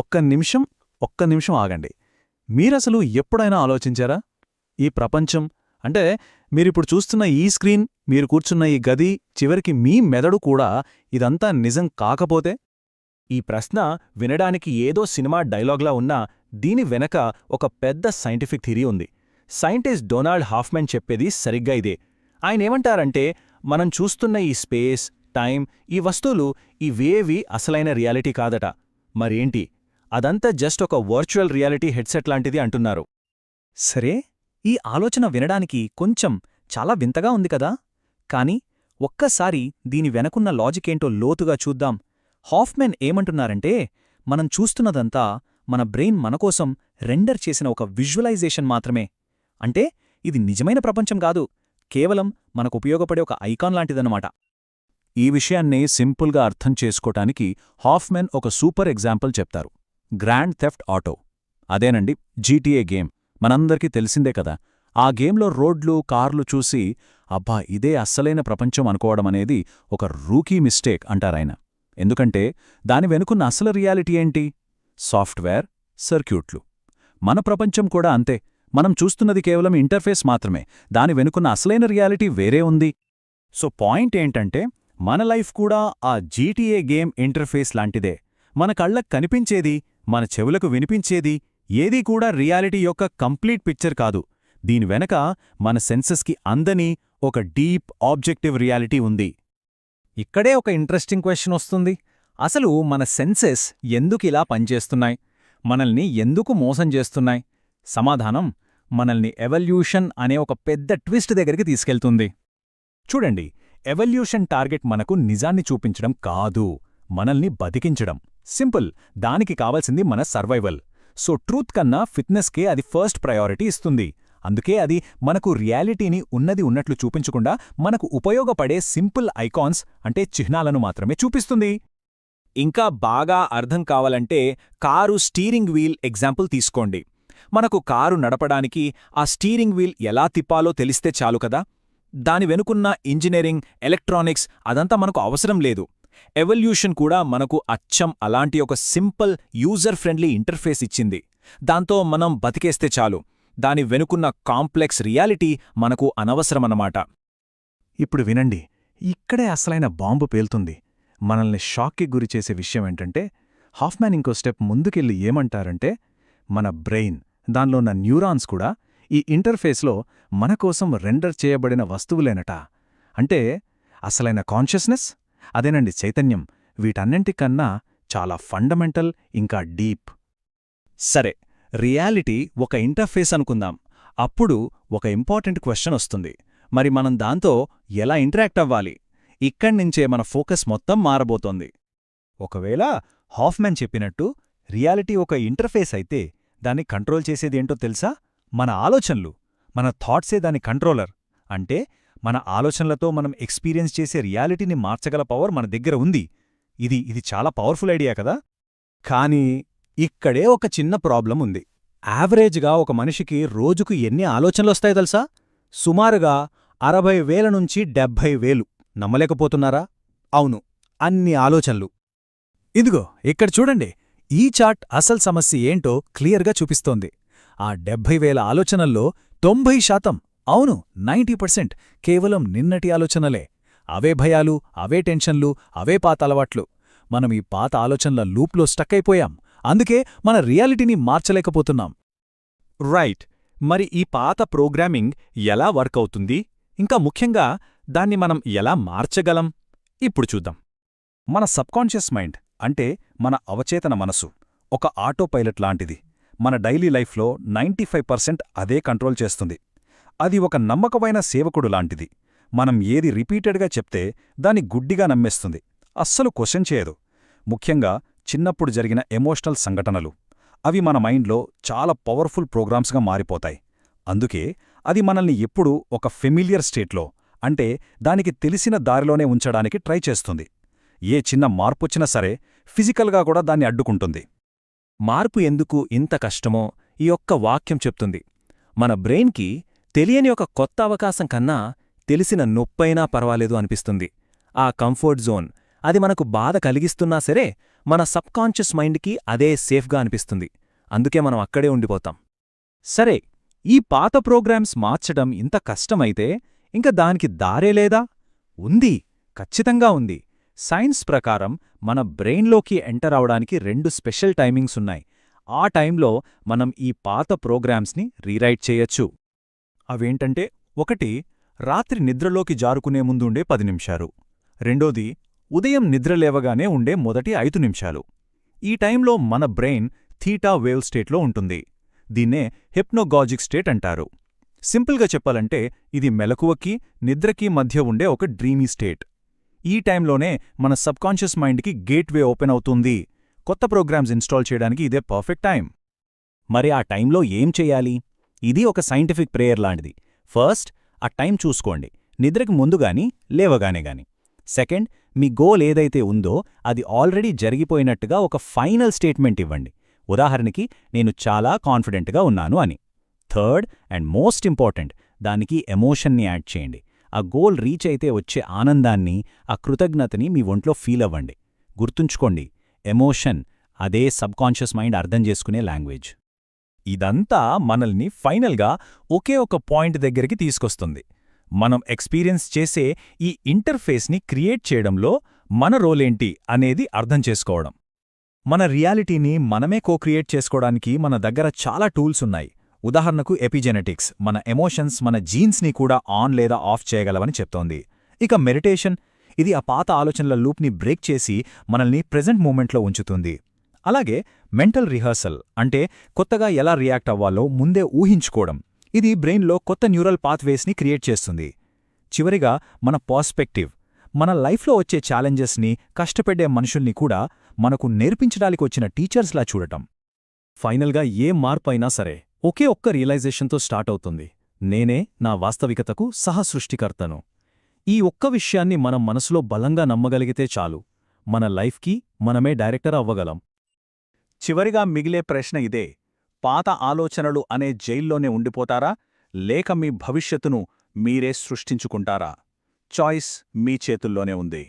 ఒక్క నిమిషం ఒక్క నిమిషం ఆగండి. మీరసలు ఎప్పుడైనా ఆలోచించారా? ఈ ప్రపంచం అంటే మీరిప్పుడు చూస్తున్న ఈ స్క్రీన్ మీరు కూర్చున్న ఈ గది చివరికి మీ మెదడు కూడా ఇదంతా నిజం కాకపోతే? ఈ ప్రశ్న వినడానికి ఏదో సినిమా డైలాగ్లా ఉన్నా దీని వెనక ఒక పెద్ద సైంటిఫిక్ థిరీ ఉంది. సైంటిస్ట్ డొనాల్డ్ హాఫ్మెన్ చెప్పేది సరిగ్గా ఇదే. ఆయనేమంటారంటే మనం చూస్తున్న ఈ స్పేస్ టైం ఈ వస్తువులు ఇవేవి అసలైన రియాలిటీ కాదట. మరేంటి? అదంతా జస్ట్ ఒక వర్చువల్ రియాలిటీ హెడ్సెట్ లాంటిది అంటున్నారు. సరే ఈ ఆలోచన వినడానికి కొంచెం చాలా వింతగా ఉంది కదా? కాని ఒక్కసారి దీని వెనకున్న లాజికేంటో లోతుగా చూద్దాం. హాఫ్మెన్ ఏమంటున్నారంటే మనం చూస్తున్నదంతా మన బ్రెయిన్ మనకోసం రెండర్ చేసిన ఒక విజువలైజేషన్ మాత్రమే. అంటే ఇది నిజమైన ప్రపంచం కాదు కేవలం మనకు ఉపయోగపడే ఒక ఐకాన్ లాంటిదన్నమాట. ఈ విషయాన్ని సింపుల్గా అర్థం చేసుకోటానికి హాఫ్మెన్ ఒక సూపర్ ఎగ్జాంపుల్ చెప్తారు. Grand Theft Auto. అదేనండి జీటీఏ గేమ్. మనందరికీ తెలిసిందే కదా ఆ గేమ్లో రోడ్లు కార్లు చూసి అబ్బా ఇదే అస్సలైన ప్రపంచం అనుకోవడం అనేది ఒక రూకీ మిస్టేక్ అంటారాయన ఎందుకంటే దాని వెనుకున్న అసలు రియాలిటీ ఏంటి? సాఫ్ట్వేర్ సర్క్యూట్లు. మన ప్రపంచం కూడా అంతే. మనం చూస్తున్నది కేవలం ఇంటర్ఫేస్ మాత్రమే. దాని వెనుకున్న అసలైన రియాలిటీ వేరే ఉంది. సో పాయింట్ ఏంటంటే మన లైఫ్ కూడా ఆ జీటీఏ గేమ్ ఇంటర్ఫేస్ లాంటిదే. మన కళ్ళకు కనిపించేది మన చెవులకు వినిపించేది ఏదీ కూడా రియాలిటీ యొక్క కంప్లీట్ పిక్చర్ కాదు. దీని వెనక మన సెన్సెస్కి అందని ఒక డీప్ ఆబ్జెక్టివ్ రియాలిటీ ఉంది. ఇక్కడే ఒక ఇంట్రెస్టింగ్ క్వశ్చన్ వస్తుంది. అసలు మన సెన్సెస్ ఎందుకిలా పనిచేస్తున్నాయి? మనల్ని ఎందుకు మోసం చేస్తున్నాయి? సమాధానం మనల్ని ఎవల్యూషన్ అనే ఒక పెద్ద ట్విస్ట్ దగ్గరికి తీసుకెళ్తుంది. చూడండి ఎవల్యూషన్ టార్గెట్ మనకు నిజాన్ని చూపించడం కాదు మనల్ని బతికించడం. సింపుల్. దానికి కావాల్సింది మన సర్వైవల్. సో ట్రూత్ కన్నా ఫిట్నెస్కే అది ఫస్ట్ ప్రయారిటీ ఇస్తుంది. అందుకే అది మనకు రియాలిటీని ఉన్నది ఉన్నట్లు చూపించకుండా మనకు ఉపయోగపడే సింపుల్ ఐకాన్స్ అంటే చిహ్నాలను మాత్రమే చూపిస్తుంది. ఇంకా బాగా అర్థం కావాలంటే కారు స్టీరింగ్ వీల్ ఎగ్జాంపుల్ తీసుకోండి. మనకు కారు నడపడానికి ఆ స్టీరింగ్ వీల్ ఎలా తిప్పాలో తెలిస్తే చాలు కదా. దాని వెనుకున్న ఇంజనీరింగ్ ఎలక్ట్రానిక్స్ అదంతా మనకు అవసరం లేదు. ఎవల్యూషన్ కూడా మనకు అచ్చం అలాంటి ఒక సింపుల్ యూజర్ ఫ్రెండ్లీ ఇంటర్ఫేస్ ఇచ్చింది. దాంతో మనం బతికేస్తే చాలు. దాని వెనుకున్న కాంప్లెక్స్ రియాలిటీ మనకు అనవసరమన్నమాట. ఇప్పుడు వినండి. ఇక్కడే అసలైన బాంబు పేలుతుంది. మనల్ని షాక్కి గురిచేసే విషయం ఏంటంటే హాఫ్మ్యాన్ ఇంకో స్టెప్ ముందుకెళ్ళి ఏమంటారంటే మన బ్రెయిన్ దానిలో ఉన్న న్యూరాన్స్ కూడా ఈ ఇంటర్ఫేస్లో మనకోసం రెండర్ చేయబడిన వస్తువులేనట. అంటే అసలైన కాన్షియస్నెస్? అదేనండి చైతన్యం. వీటన్నింటికన్నా చాలా ఫండమెంటల్ ఇంకా డీప్. సరే రియాలిటీ ఒక ఇంటర్ఫేస్ అనుకుందాం. అప్పుడు ఒక ఇంపార్టెంట్ క్వశ్చన్ వస్తుంది. మరి మనం దాంతో ఎలా ఇంటరాక్ట్ అవ్వాలి? ఇక్కడ్నించే మన ఫోకస్ మొత్తం మారబోతోంది. ఒకవేళ హాఫ్మెన్ చెప్పినట్టు రియాలిటీ ఒక ఇంటర్ఫేస్ అయితే దాన్ని కంట్రోల్ చేసేదేంటో తెలుసా? మన ఆలోచనలు మన థాట్సే దాని కంట్రోలర్. అంటే మన ఆలోచనలతో మనం ఎక్స్పీరియన్స్ చేసే రియాలిటీని మార్చగల పవర్ మన దగ్గర ఉంది. ఇది ఇది చాలా పవర్ఫుల్ ఐడియా కదా? కానీ ఇక్కడే ఒక చిన్న ప్రాబ్లం ఉంది. యావరేజ్గా ఒక మనిషికి రోజుకు ఎన్ని ఆలోచనలొస్తాయి తెలుసా? సుమారుగా అరవై వేల నుంచి డెబ్భై వేలు. నమ్మలేకపోతున్నారా? అవును అన్ని ఆలోచనలు. ఇదిగో ఇక్కడ చూడండి. ఈ చార్ట్ అసలు సమస్య ఏంటో క్లియర్గా చూపిస్తోంది. ఆ డెబ్భై వేల ఆలోచనల్లో తొంభై శాతం అవును నైంటీ పర్సెంట్ కేవలం నిన్నటి ఆలోచనలే. అవే భయాలు అవే టెన్షన్లు అవే పాత అలవాట్లు. మనం ఈ పాత ఆలోచనల లూప్లో స్టక్ అయిపోయాం. అందుకే మన రియాలిటీని మార్చలేకపోతున్నాం. రైట్. మరి ఈ పాత ప్రోగ్రామింగ్ ఎలా వర్క్ అవుతుంది? ఇంకా ముఖ్యంగా దాన్ని మనం ఎలా మార్చగలం? ఇప్పుడు చూద్దాం. మన సబ్కాన్షియస్ మైండ్ అంటే మన అవచేతన మనసు. ఒక ఆటో పైలట్ లాంటిది. మన డైలీ లైఫ్లో నైంటీ పర్సెంట్ అదే కంట్రోల్ చేస్తుంది. అది ఒక నమ్మకమైన సేవకుడు లాంటిది. మనం ఏది రిపీటెడ్గా చెప్తే దాన్ని గుడ్డిగా నమ్మేస్తుంది. అస్సలు క్వశ్చన్ చేయదు. ముఖ్యంగా చిన్నప్పుడు జరిగిన ఎమోషనల్ సంఘటనలు. అవి మన మైండ్లో చాలా పవర్ఫుల్ ప్రోగ్రామ్స్గా మారిపోతాయి. అందుకే అది మనల్ని ఎప్పుడూ ఒక ఫెమిలియర్ స్టేట్లో అంటే దానికి తెలిసిన దారిలోనే ఉంచడానికి ట్రై చేస్తుంది. ఏ చిన్న మార్పొచ్చినా సరే ఫిజికల్గా కూడా దాన్ని అడ్డుకుంటుంది. మార్పు ఎందుకు ఇంత కష్టమో ఈ ఒక్క వాక్యం చెప్తుంది. మన బ్రెయిన్కి తెలియని ఒక కొత్త అవకాశం కన్నా తెలిసిన నొప్పైనా పర్వాలేదు అనిపిస్తుంది. ఆ కంఫర్ట్ జోన్ అది మనకు బాధ కలిగిస్తున్నా సరే మన సబ్కాన్షియస్ మైండ్కి అదే సేఫ్గా అనిపిస్తుంది. అందుకే మనం అక్కడే ఉండిపోతాం. సరే ఈ పాత ప్రోగ్రామ్స్ మార్చడం ఇంత కష్టమైతే ఇంక దానికి దారే లేదా? ఉంది ఖచ్చితంగా ఉంది. సైన్స్ ప్రకారం మన బ్రెయిన్లోకి ఎంటర్ అవడానికి రెండు స్పెషల్ టైమింగ్స్ ఉన్నాయి. ఆ టైంలో మనం ఈ పాత ప్రోగ్రామ్స్ని రీరైట్ చేయొచ్చు. అవేంటంటే ఒకటి రాత్రి నిద్రలోకి జారుకునే ముందుండే పది నిమిషాలు. రెండోది ఉదయం నిద్రలేవగానే ఉండే మొదటి ఐదు నిమిషాలు. ఈ టైంలో మన బ్రెయిన్ థీటా వేవ్ స్టేట్లో ఉంటుంది. దీన్నే హెప్నోగాజిక్ స్టేట్ అంటారు. సింపుల్గా చెప్పాలంటే ఇది మెలకువకి నిద్రకి మధ్య ఉండే ఒక డ్రీమీ స్టేట్. ఈ టైంలోనే మన సబ్కాన్షియస్ మైండ్కి గేట్వే ఓపెన్ అవుతుంది. కొత్త ప్రోగ్రామ్స్ ఇన్స్టాల్ చేయడానికి ఇదే పర్ఫెక్ట్ టైం. మరి ఆ టైంలో ఏం చెయ్యాలి ఇది ఒక సైంటిఫిక్ ప్రేయర్ లాంటిది. ఫస్ట్ ఆ టైం చూసుకోండి. నిద్రకు ముందుగాని లేవగానే గాని. సెకండ్ మీ గోల్ ఏదైతే ఉందో అది ఆల్రెడీ జరిగిపోయినట్టుగా ఒక ఫైనల్ స్టేట్మెంట్ ఇవ్వండి. ఉదాహరణకి నేను చాలా కాన్ఫిడెంట్గా ఉన్నాను అని. థర్డ్ అండ్ మోస్ట్ ఇంపార్టెంట్ దానికి ఎమోషన్ని యాడ్ చేయండి. ఆ గోల్ రీచ్ అయితే వచ్చే ఆనందాన్ని ఆ కృతజ్ఞతని మీ ఒంట్లో ఫీల్ అవ్వండి. గుర్తుంచుకోండి ఎమోషన్ అదే సబ్కాన్షియస్ మైండ్ అర్థం చేసుకునే లాంగ్వేజ్. ఇదంతా మనల్ని ఫైనల్గా ఒకే ఒక పాయింట్ దగ్గరికి తీసుకొస్తుంది. మనం ఎక్స్పీరియన్స్ చేసే ఈ ఇంటర్ఫేస్ని క్రియేట్ చేయడంలో మన రోలేంటి అనేది అర్థం చేసుకోవడం. మన రియాలిటీని మనమే కో-క్రియేట్ చేసుకోవడానికి మన దగ్గర చాలా టూల్స్ ఉన్నాయి. ఉదాహరణకు ఎపిజెనెటిక్స్. మన ఎమోషన్స్ మన జీన్స్ని కూడా ఆన్ లేదా ఆఫ్ చేయగలవని చెప్తోంది. ఇక మెడిటేషన్. ఇది ఆ పాత ఆలోచనల లూప్ని బ్రేక్ చేసి మనల్ని ప్రెజెంట్ మూమెంట్లో ఉంచుతుంది. అలాగే మెంటల్ రిహర్సల్ అంటే కొత్తగా ఎలా రియాక్ట్ అవ్వాలో ముందే ఊహించుకోవడం. ఇది బ్రెయిన్లో కొత్త న్యూరల్ పాత్వేస్ని క్రియేట్ చేస్తుంది. చివరిగా మన పాస్పెక్టివ్ మన లైఫ్లో వచ్చే ఛాలెంజెస్ని కష్టపడే మనుషుల్ని కూడా మనకు నేర్పించడానికి వచ్చిన టీచర్స్లా చూడటం. ఫైనల్గా ఏ మార్పైనా సరే ఒకే ఒక్క రియలైజేషన్తో స్టార్ట్ అవుతుంది. నేనే నా వాస్తవికతకు సహసృష్టికర్తను ఈ ఒక్క విషయాన్ని మనం మనసులో బలంగా నమ్మగలిగితే చాలు. మన లైఫ్కి మనమే డైరెక్టర్ అవ్వగలం. చివరిగా మిగిలే ప్రశ్న ఇదే. పాత ఆలోచనలు అనే జైల్లోనే ఉండిపోతారా? లేక మీ భవిష్యత్తును మీరే సృష్టించుకుంటారా? చాయిస్ మీ చేతుల్లోనే ఉంది.